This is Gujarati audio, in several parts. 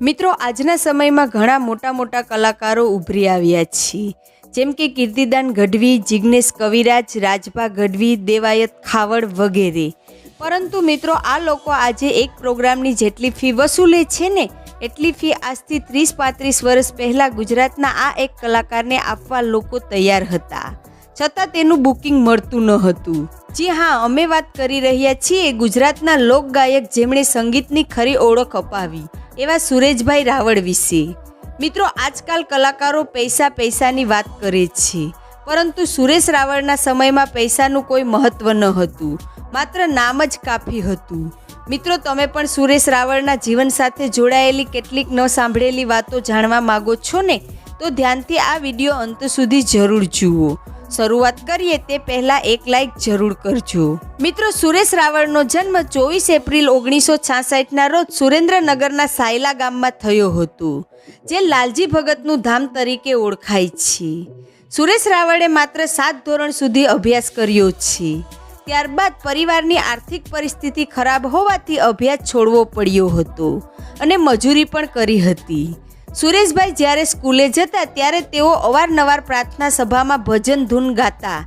મિત્રો, આજના સમયમાં ઘણા મોટા મોટા કલાકારો ઉભરી આવ્યા છે. જેમ કે કીર્તિદાન ગઢવી, જિગ્નેશ કવિરાજ, રાજભા ગઢવી, દેવાયત ખાવડ વગેરે. પરંતુ મિત્રો, આ લોકો આજે એક પ્રોગ્રામની જેટલી ફી વસૂલે છે ને, એટલી ફી આજથી ત્રીસ પાંત્રીસ વર્ષ પહેલાં ગુજરાતના આ એક કલાકારને આપવા લોકો તૈયાર હતા. છતાં તેનું બુકિંગ મળતું ન હતું. જી હા, અમે વાત કરી રહ્યા છીએ ગુજરાતના લોકગાયક જેમણે સંગીતની ખરી ઓળખ અપાવી. એવા સુરેશભાઈ રાવળ વિશે. મિત્રો, આજકાલ કલાકારો પૈસા પૈસાની વાત કરે છે. પરંતુ સુરેશ રાવળના સમયમાં પૈસાનું કોઈ મહત્વ ન હતું. માત્ર નામ જ કાફી હતું. મિત્રો, તમે પણ સુરેશ રાવળના જીવન સાથે જોડાયેલી કેટલીક ન સાંભળેલી વાતો જાણવા માંગો છો ને? તો ધ્યાનથી આ વીડિયો અંત સુધી જરૂર જુઓ. શરૂઆત કરીએ તે પહેલા એક લાઈક જરૂર કરજો. મિત્રો, સુરેશ રાવળનો જન્મ ચોવીસ એપ્રિલ ઓગણીસો છાસઠના રોજ સુરેન્દ્રનગરના સાયલા ગામમાં થયો હતો, જે લાલજી ભગતનું ધામ તરીકે ઓળખાય છે. સુરેશ રાવળે માત્ર સાત ધોરણ સુધી અભ્યાસ કર્યો છે. ત્યારબાદ પરિવારની આર્થિક પરિસ્થિતિ ખરાબ હોવાથી અભ્યાસ છોડવો પડ્યો હતો અને મજૂરી પણ કરી હતી. સુરેશભાઈ જ્યારે સ્કૂલે જતા ત્યારે તેઓ અવારનવાર પ્રાર્થના સભામાં ભજન ધૂન ગાતા.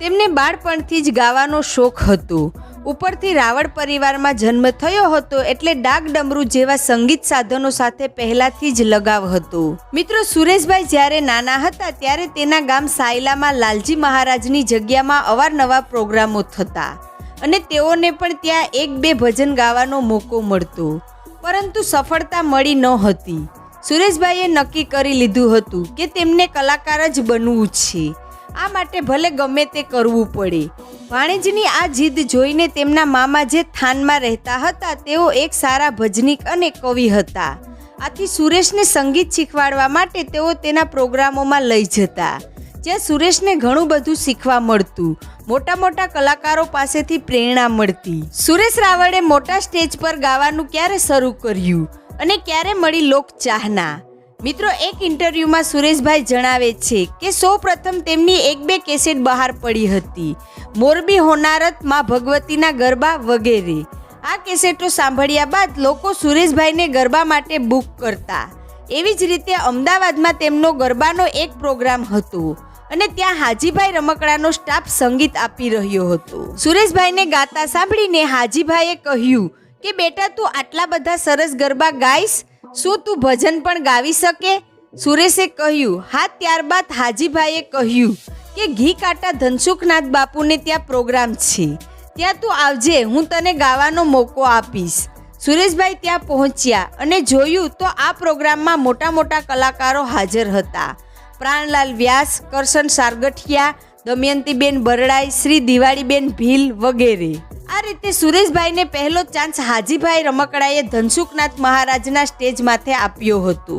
તેમને બાળપણથી જ ગાવાનો શોખ હતો. ઉપરથી રાવળ પરિવારમાં જન્મ થયો હતો એટલે ડાક ડમરૂ જેવા સંગીત સાધનો સાથે પહેલાથી જ લગાવ હતો. મિત્રો, સુરેશભાઈ જ્યારે નાના હતા ત્યારે તેના ગામ સાયલામાં લાલજી મહારાજની જગ્યામાં અવારનવાર પ્રોગ્રામો થતા અને તેઓને પણ ત્યાં એક બે ભજન ગાવાનો મોકો મળતો. પરંતુ સફળતા મળી ન હતી. સુરેશભાઈએ નક્કી કરી લીધું હતું કે તેમને કલાકાર જ બનવું છે. આ માટે ભલે ગમે તે કરવું પડે. ભાણેજની આ જીદ જોઈને તેમના મામા જે થાનમાં રહેતા હતા, તેઓ એક સારા ભજનિક અને કવિ હતા. આથી સુરેશને સંગીત શીખવાડવા માટે તેઓ તેના પ્રોગ્રામોમાં લઈ જતા. જ્યાં સુરેશને ઘણું બધું શીખવા મળતું. મોટા મોટા કલાકારો પાસેથી પ્રેરણા મળતી. સુરેશ રાવળે મોટા સ્ટેજ પર ગાવાનું ક્યારે શરૂ કર્યું? અને ક્યારે મળી લોક ચાહના મિત્રો, એક ઇન્ટરવ્યુમાં સુરેશભાઈ જણાવે છે કે સૌ પ્રથમ તેમની એક બે કેસેટ બહાર પડી હતી. મોરબી હોનારતમાં ભગવતીના ગરબા વગેરે. આ કેસેટો સાંભળ્યા બાદ લોકો સુરેશભાઈને ગરબા માટે બુક કરતા. એવી જ રીતે અમદાવાદમાં તેમનો ગરબાનો એક પ્રોગ્રામ હતો અને ત્યાં હાજીભાઈ રમકડાનો સ્ટાફ સંગીત આપી રહ્યો હતો. સુરેશભાઈને ગાતા સાંભળીને હાજીભાઈએ કહ્યું કે બેટા, તું આટલા બધા સરસ ગરબા ગાઈશ? શું તું ભજન પણ ગાવી શકે? સુરેશે કહ્યું, હા, ત્યારબાદ હાજીભાઈએ કહ્યું કે ઘી કાટા ધનસુખનાથ બાપુને ત્યાં પ્રોગ્રામ છે. ત્યાં તું આવજે, હું તને ગાવાનો મોકો આપીશ. સુરેશભાઈ ત્યાં પહોંચ્યા અને જોયું તો આ પ્રોગ્રામમાં મોટા મોટા કલાકારો હાજર હતા. પ્રાણલાલ વ્યાસ, કરશન સારગઠિયા દમયંતીબેન બરડાઈ, શ્રી દિવાળીબેન ભીલ વગેરે. આ રીતે સુરેશભાઈને પહેલો ચાન્સ હાજીભાઈ રમકડાએ ધનસુખનાથ મહારાજના સ્ટેજ માથે આપ્યો હતો.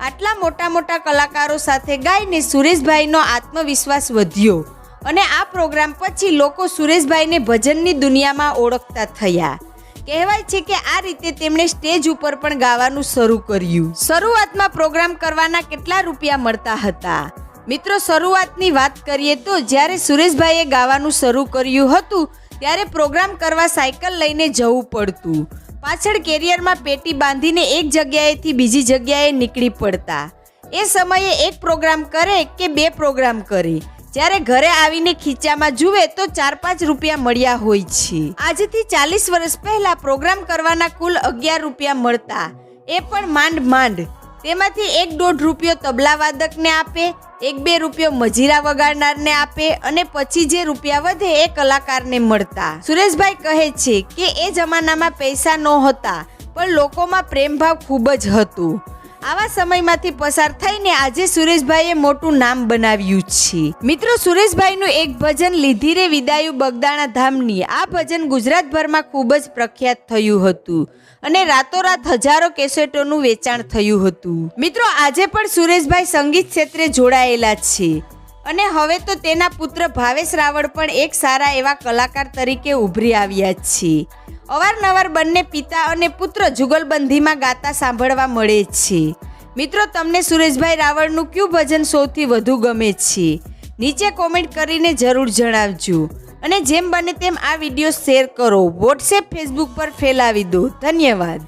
આટલા મોટા મોટા કલાકારો સાથે ગાઈને સુરેશભાઈનો આત્મવિશ્વાસ વધ્યો અને આ પ્રોગ્રામ પછી લોકો સુરેશભાઈને ભજનની દુનિયામાં ઓળખતા થયા. કહેવાય છે કે આ રીતે તેમણે સ્ટેજ ઉપર પણ ગાવાનું શરૂ કર્યું. શરૂઆતમાં પ્રોગ્રામ કરવાના કેટલા રૂપિયા મળતા હતા? મિત્રો, શરૂઆતની વાત કરીએ તો જ્યારે સુરેશભાઈએ ગાવાનું શરૂ કર્યું હતું, ત્યારે પ્રોગ્રામ કરવા સાયકલ લઈને જવું પડતું. પાછળ કેરિયરમાં પેટી બાંધીને એક જગ્યાએથી બીજી જગ્યાએ નીકળી પડતા. એ સમયે એક પ્રોગ્રામ કરે કે બે પ્રોગ્રામ કરે. જ્યારે ઘરે આવીને ખીચામાં જુએ તો ચાર પાંચ રૂપિયા મળ્યા હોય છે. આજથી ચાલીસ વર્ષ પહેલા પ્રોગ્રામ કરવાના કુલ અગિયાર રૂપિયા મળતા. એ પણ માંડ માંડ. તેમાંથી એક દોઢ રૂપિયો તબલા વાદકને આપે એક બે રૂપિયો મજીરા વગાડનારને આપે અને પછી જે રૂપિયા વધે એ કલાકારને મળતા. સુરેશભાઈ કહે છે કે, એ જમાનામાં પૈસા નહોતા, પણ લોકોમાં પ્રેમભાવ ખૂબ જ હતું. આવા સમયમાંથી પસાર થઈને આજે સુરેશભાઈએ મોટું નામ બનાવ્યું છે. મિત્રો, સુરેશભાઈનું એક ભજન, લીધી રે વિદાયું બગદાણા ધામની. આ ભજન ગુજરાતભરમાં ખૂબ જ પ્રખ્યાત થયું હતું અને રાતોરાત હજારો કેસેટોનું વેચાણ થયું હતું. મિત્રો, આજે પણ સુરેશભાઈ સંગીત ક્ષેત્રે જોડાયેલા છે અને હવે તો તેના પુત્ર ભાવેશ રાવળ પણ એક સારા એવા કલાકાર તરીકે ઉભરી આવ્યા છે. અવારનવાર બંને પિતા અને પુત્ર જુગલબંધીમાં ગાતા સાંભળવા મળે છે. મિત્રો, તમને સુરેશભાઈ રાવળનું કયું ભજન સૌથી વધુ ગમે છે? નીચે કોમેન્ટ કરીને જરૂર જણાવજો. અને જેમ બને તેમ આ વીડિયો શેર કરો. વોટ્સએપ, ફેસબુક પર ફેલાવી દો. ધન્યવાદ.